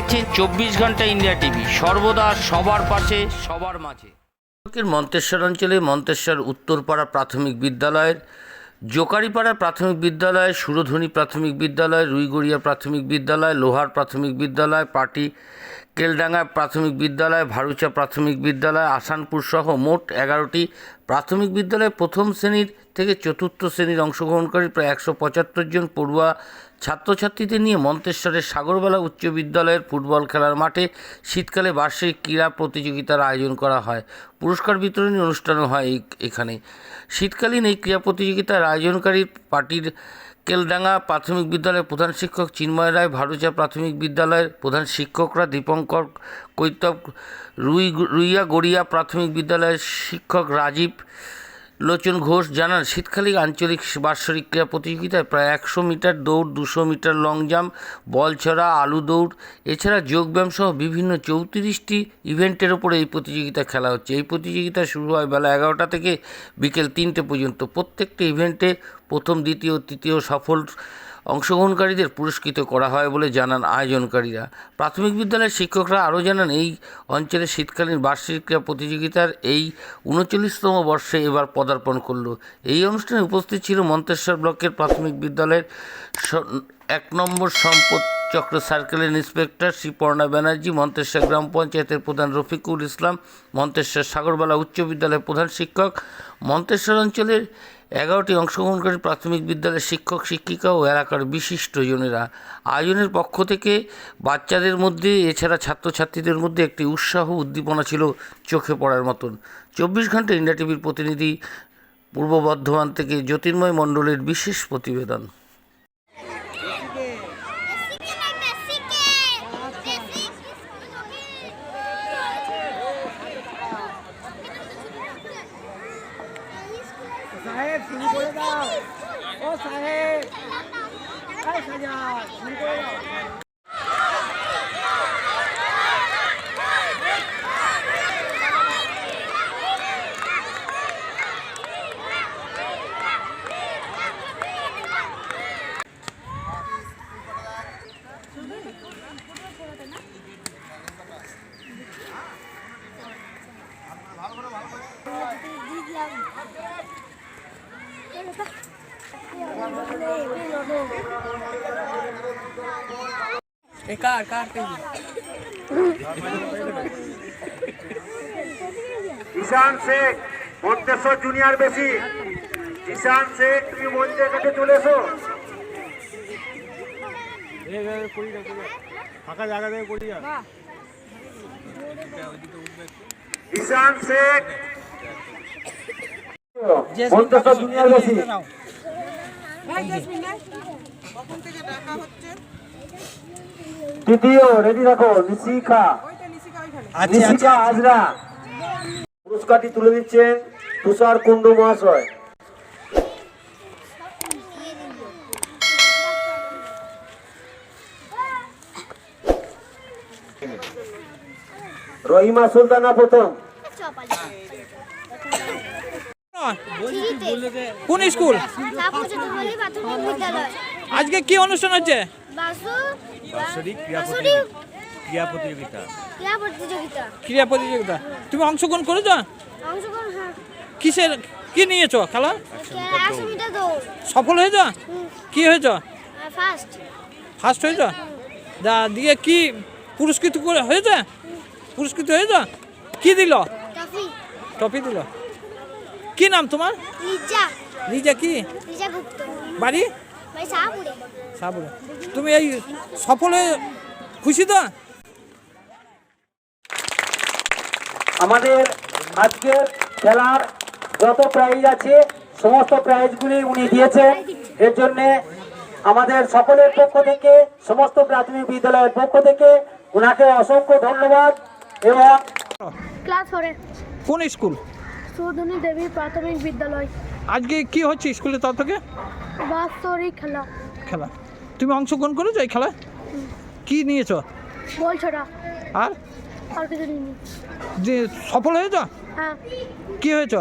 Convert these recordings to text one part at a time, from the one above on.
দেখছেন চব্বিশ ঘণ্টা ইন্ডিয়া টিভি। সর্বদা সবার পাশে, সবার মাঝে। মন্তেশ্বর অঞ্চলে মন্তেশ্বর উত্তরপাড়া প্রাথমিক বিদ্যালয়ের, জোকারিপাড়া প্রাথমিক বিদ্যালয় সুরধনী প্রাথমিক বিদ্যালয়, রুইগড়িয়া প্রাথমিক বিদ্যালয়, লোহার প্রাথমিক বিদ্যালয় পাটি কেলডাঙ্গা প্রাথমিক বিদ্যালয়, ভারুচা প্রাথমিক বিদ্যালয়, আসানপুর সহ মোট এগারোটি প্রাথমিক বিদ্যালয়ে প্রথম শ্রেণির থেকে চতুর্থ শ্রেণির অংশগ্রহণকারী প্রায় একশো পঁচাত্তর জন পড়ুয়া ছাত্রছাত্রীদের নিয়ে মন্তেশ্বরের সাগরবেলা উচ্চ বিদ্যালয়ের ফুটবল খেলার মাঠে শীতকালে বার্ষিক ক্রীড়া প্রতিযোগিতার আয়োজন করা হয়। পুরস্কার বিতরণী অনুষ্ঠানও হয় এখানে শীতকালীন এই ক্রীড়া প্রতিযোগিতার আয়োজনকারী পার্টির কেলডাঙ্গা প্রাথমিক বিদ্যালয়ের প্রধান শিক্ষক চিন্ময় রায় ভারুচা প্রাথমিক বিদ্যালয়ের প্রধান শিক্ষকরা দীপঙ্কর কৈতব রুই রুইয়া গড়িয়া প্রাথমিক বিদ্যালয়ের শিক্ষক রাজীব লোচন ঘোষ জানান, শীতকালীন আঞ্চলিক বার্ষিক ক্রীড়া প্রতিযোগিতায় প্রায় একশো মিটার দৌড়, দুশো মিটার লং জাম্প, বল ছড়া, আলু দৌড়, এছাড়া যোগব্যায়াম সহ বিভিন্ন চৌত্রিশটি ইভেন্টের ওপরে এই প্রতিযোগিতা খেলা হচ্ছে। এই প্রতিযোগিতা শুরু হয় বেলা এগারোটা থেকে বিকেল তিনটে পর্যন্ত। প্রত্যেকটি ইভেন্টে প্রথম, দ্বিতীয়, তৃতীয় সফল অংশগ্রহণকারীদের পুরস্কৃত করা হয় বলে জানান আয়োজনকারীরা। প্রাথমিক বিদ্যালয়ের শিক্ষকরা আরও জানান, এই অঞ্চলে শীতকালীন বার্ষিক ক্রীড়া প্রতিযোগিতার এই উনচল্লিশতম বর্ষে এবার পদার্পণ করল। এই অনুষ্ঠানে উপস্থিত ছিল মন্তেশ্বর ব্লকের প্রাথমিক বিদ্যালয়ের এক নম্বর সম্পদ চক্র সার্কেলের ইন্সপেক্টর শ্রীপর্ণা ব্যানার্জি, মন্তেশ্বর গ্রাম পঞ্চায়েতের প্রধান রফিকুল ইসলাম, মন্তেশ্বর সাগরবালা উচ্চ বিদ্যালয়ের প্রধান শিক্ষক, মন্তেশ্বর অঞ্চলের এগারোটি অংশগ্রহণকারী প্রাথমিক বিদ্যালয়ের শিক্ষক, শিক্ষিকা ও এলাকার বিশিষ্টজনেরা আয়োজনের পক্ষ থেকে বাচ্চাদের মধ্যে, এছাড়া ছাত্রছাত্রীদের মধ্যে একটি উৎসাহ উদ্দীপনা ছিল চোখে পড়ার মতন। চব্বিশ ঘণ্টা ইন্ডিয়া টিভির প্রতিনিধি, পূর্ব বর্ধমান থেকে জ্যোতির্ময় মণ্ডলের বিশেষ প্রতিবেদন। এ কার কার ঈশান শেখ মন্তেশ্বর জুনিয়র বেশি। ঈশান শেখ তুমি মঞ্চের কাছে চলে এসো। ফাঁকা জায়গা থেকে করি ঈশান শেখ। মন্তেশ্বর জুনিয়র বেশি। তৃতীয় রেডি রাখো নিশিকা। নিশিকা হাজরা। পুরস্কারটি তুলে দিচ্ছেন তুষার কুণ্ডু মহাশয়। রহিমা সুলতানা প্রথম। কোন স্কুল? আজকে কি অনুষ্ঠান হচ্ছে? বাসু বাৎসরিক ক্রীড়া ক্রীড়া প্রতিযোগিতা। ক্রীড়া প্রতিযোগিতা। তুমি অংশগ্রহণ করেছ? হ্যাঁ। কিসের কি নিয়েছো খেলা? সফল হয়েছো? কি হয়েছো? ফার্স্ট ফার্স্ট হয়েছো? যা দিয়ে কি পুরস্কৃত করে হয়েছে? পুরস্কৃত হয়েছো? কি দিল? ট্রফি দিল। কি নাম তোমার? লিজা নিজে কি? লিজা গুপ্ত। বাড়ি? তুমি এই সফল হয়ে খুশি তো? আমাদের আজকের খেলার যত প্রাইজ আছে সমস্ত প্রাইজগুলি উনি দিয়েছেন। এর জন্যে আমাদের সকলের পক্ষ থেকে সমস্ত প্রাথমিক বিদ্যালয়ের পক্ষ থেকে ওনাকে অসংখ্য ধন্যবাদ এবং ক্লাস ফোরে কোন স্কুল? সুধনী দেবী প্রাথমিক বিদ্যালয়। আজকে কি হচ্ছে স্কুলের তরফ থেকে? বাৎসরিক খেলা। খেলা। তুমি অংশগ্রহণ করেছ এই খেলায়? কি নিয়েছো? বল ছড়া আর? আর কিছু নিইনি। যে সফল হয়েছো? হ্যাঁ। কি হয়েছো?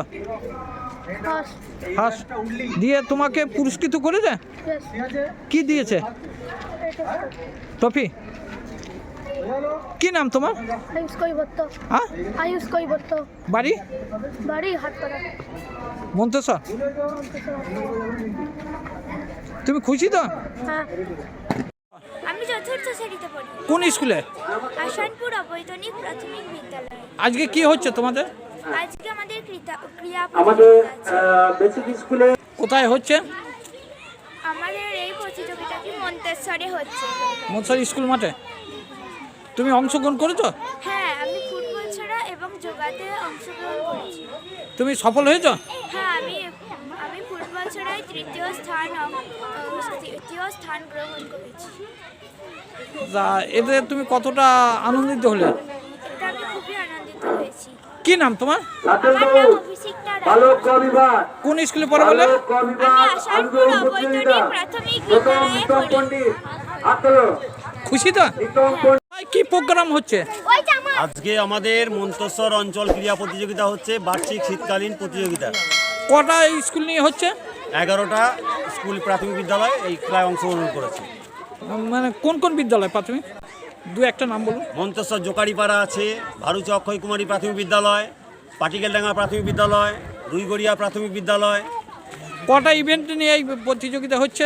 হাস। দিয়ে তোমাকে পুরস্কৃত করেছে? কি দিয়েছে? ট্রফি? কি নাম তোমার? আয়ুষ কৈবত্য হ্যাঁ? আয়ুষ কৈবত্য বাড়ি? বাড়ি হাটপাড়া। মন্তেশ্বর? তুমি খুশি তো? হ্যাঁ। আমি চতুর্থ শ্রেণীতে পড়ি কোন স্কুলে? আসানপুর অবৈতনিক প্রাথমিক বিদ্যালয়। আজকে কি হচ্ছে তোমাদের? আজকে আমাদের ক্রিয়া আমাদের বেসিক স্কুলে কোথায় হচ্ছে? আমাদের এই প্রতিযোগিতাটি মন্তেশ্বরে হচ্ছে। মনসর স্কুল মাঠে? তুমি অংশগ্রহণ করেছ? হ্যাঁ আমি ফুটবল ছাড়া এবং যোগাতে অংশগ্রহণ করেছি। তুমি সফল হয়েছো? হ্যাঁ আমি আমি ফুটবল ছাড়াই তৃতীয় স্থান তৃতীয় স্থান গ্রহণ করেছি। তা এতে তুমি কতটা আনন্দিত হলে? এটা আমি খুবই আনন্দিত হয়েছি। কি নাম তোমার? আমার নাম অভিষিক্তা রায় বালক ক বিভাগ কোন স্কুলে পড়ো বলে? বালক ক বিভাগ আমি আসানপুর অবৈতনিক প্রাথমিক বিদ্যালয়ে পড়ি। খুশি তো? কি প্রোগ্রাম হচ্ছে? আজকে আমাদের মন্তস্বর অঞ্চল ক্রীড়া প্রতিযোগিতা হচ্ছে বার্ষিক শীতকালীন প্রতিযোগিতা। কটা স্কুল নিয়ে হচ্ছে? এগারোটা স্কুল প্রাথমিক বিদ্যালয় এই খেলায় অংশগ্রহণ করেছে। মানে কোন কোন বিদ্যালয় প্রাথমিক? দু একটা নাম বলুন। মন্তস্বর জোকারিপাড়া আছে ভারুচা অক্ষয় কুমারী প্রাথমিক বিদ্যালয় পাটিকেলডাঙ্গা প্রাথমিক বিদ্যালয় রুইগড়িয়া প্রাথমিক বিদ্যালয়। কটা ইভেন্ট নিয়ে এই প্রতিযোগিতা হচ্ছে?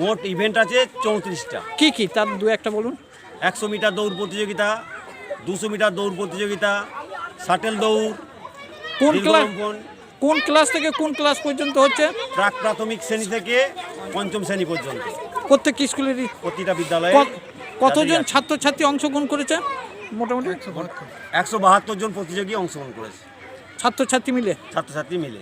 মোট ইভেন্ট আছে চৌত্রিশটা। কি কি? তার দু একটা বলুন। একশো মিটার দৌড় প্রতিযোগিতা দুশো মিটার দৌড় প্রতিযোগিতা শাটেল দৌড় কোন ক্লাস কোন ক্লাস থেকে কোন ক্লাস পর্যন্ত হচ্ছে? প্রাক প্রাথমিক শ্রেণি থেকে পঞ্চম শ্রেণি পর্যন্ত। প্রত্যেক স্কুলেরই প্রতিটা বিদ্যালয়ে কতজন ছাত্রছাত্রী অংশগ্রহণ করেছে? মোটামুটি? একশো বাহাত্তর। জন প্রতিযোগী অংশগ্রহণ করেছে। ছাত্রছাত্রী মিলে? ছাত্রছাত্রী মিলে।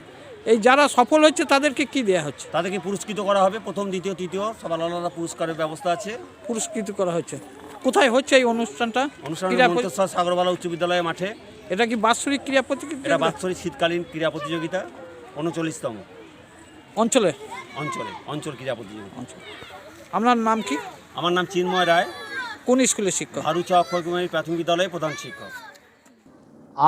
এই যারা সফল হচ্ছে তাদেরকে কি দেয়া হচ্ছে? তাদেরকে পুরস্কৃত করা হবে। প্রথম দ্বিতীয় তৃতীয় সব আলাদা আলাদা পুরস্কারের ব্যবস্থা আছে। পুরস্কৃত করা হচ্ছে। কোথায় হচ্ছে এই অনুষ্ঠানটা? অনুষ্ঠান সাগরবালা উচ্চ বিদ্যালয়ের মাঠে। এটা কি বাৎসরিক ক্রীড়া প্রতিযোগিতা এটা বাৎসরিক শীতকালীন ক্রীড়া প্রতিযোগিতা উনচল্লিশতম। অঞ্চলে? অঞ্চলে অঞ্চল ক্রীড়া প্রতিযোগিতা। অঞ্চল। আপনার নাম কি? আমার নাম চিন্ময় রায়। কোন স্কুলের শিক্ষক? ভারুচা অক্ষয় কুমারী প্রাথমিক বিদ্যালয়ের প্রধান শিক্ষক।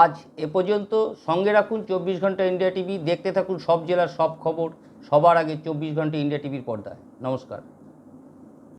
আজ এ পর্যন্ত সঙ্গে রাখুন চব্বিশ ঘণ্টা ইন্ডিয়া টিভি। দেখতে থাকুন সব জেলার সব খবর। সবার আগে চব্বিশ ঘণ্টা ইন্ডিয়া টিভির পর্দায়। নমস্কার।